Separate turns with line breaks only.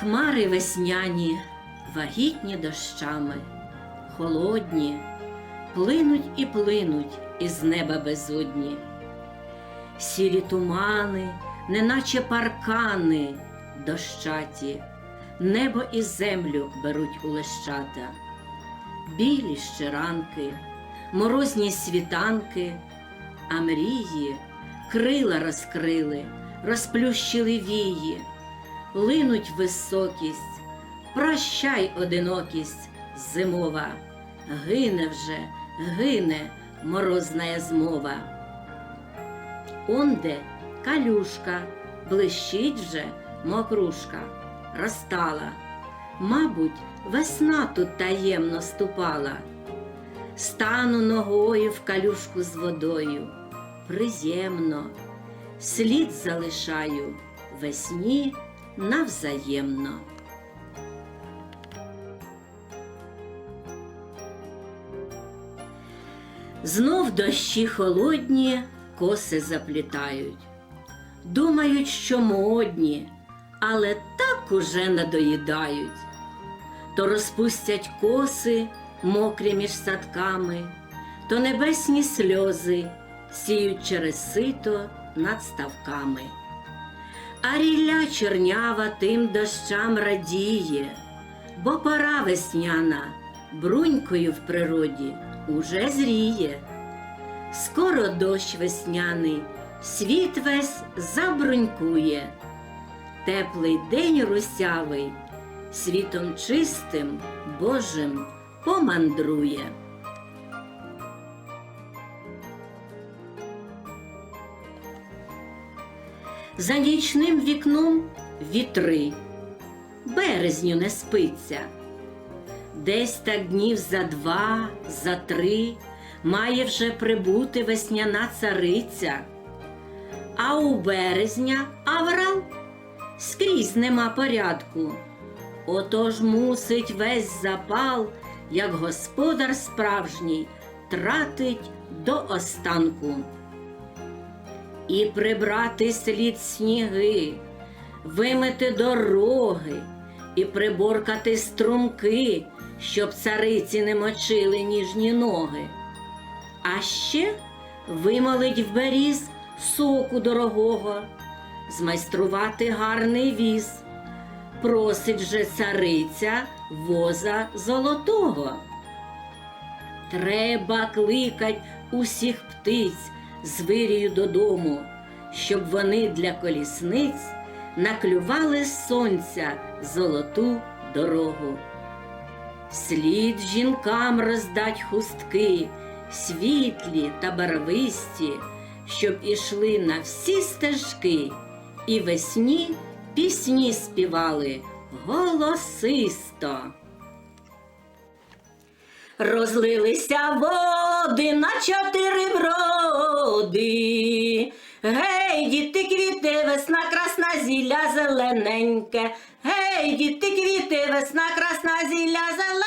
Хмари весняні, вагітні дощами, холодні, плинуть і плинуть із неба безодні. Сірі тумани, неначе паркани дощаті, небо і землю беруть у лещата. Білі ще ранки, морозні світанки, а мрії крила розкрили, розплющили вії, линуть високість, прощай одинокість зимова, гине вже, гине морозна змова. Онде калюшка, блищить вже мокрушка, розтала. Мабуть, весна тут таємно ступала. Стану ногою в калюшку з водою, приємно, слід залишаю весні навзаємно. Знов дощі холодні коси заплітають. Думають, що модні, але так уже надоїдають. То розпустять коси мокрі між садками, то небесні сльози сіють через сито над ставками. А рілля чернява тим дощам радіє, бо пора весняна брунькою в природі уже зріє. Скоро дощ весняний, світ весь забрунькує, теплий день русявий, світом чистим Божим помандрує. За нічним вікном вітри, березню не спиться. Десь так днів за два, за три має вже прибути весняна цариця. А у березня аврал скрізь нема порядку. Отож мусить весь запал, як господар справжній, тратить до останку. І прибрати слід сніги, вимити дороги, і приборкати струмки, щоб цариці не мочили ніжні ноги. А ще вимолить в беріз соку дорогого, змайструвати гарний віз. Просить же цариця воза золотого. Треба кликать усіх птиць з вирію додому, щоб вони для колісниць наклювали сонця золоту дорогу. Слід жінкам роздать хустки, світлі та барвисті, щоб ішли на всі стежки, і весні пісні співали голосисто. Розлилися води на чотири броди. Гей, діти квіти, весна красна зілля зелененьке. Гей, діти квіти, весна красна зілля зелененьке.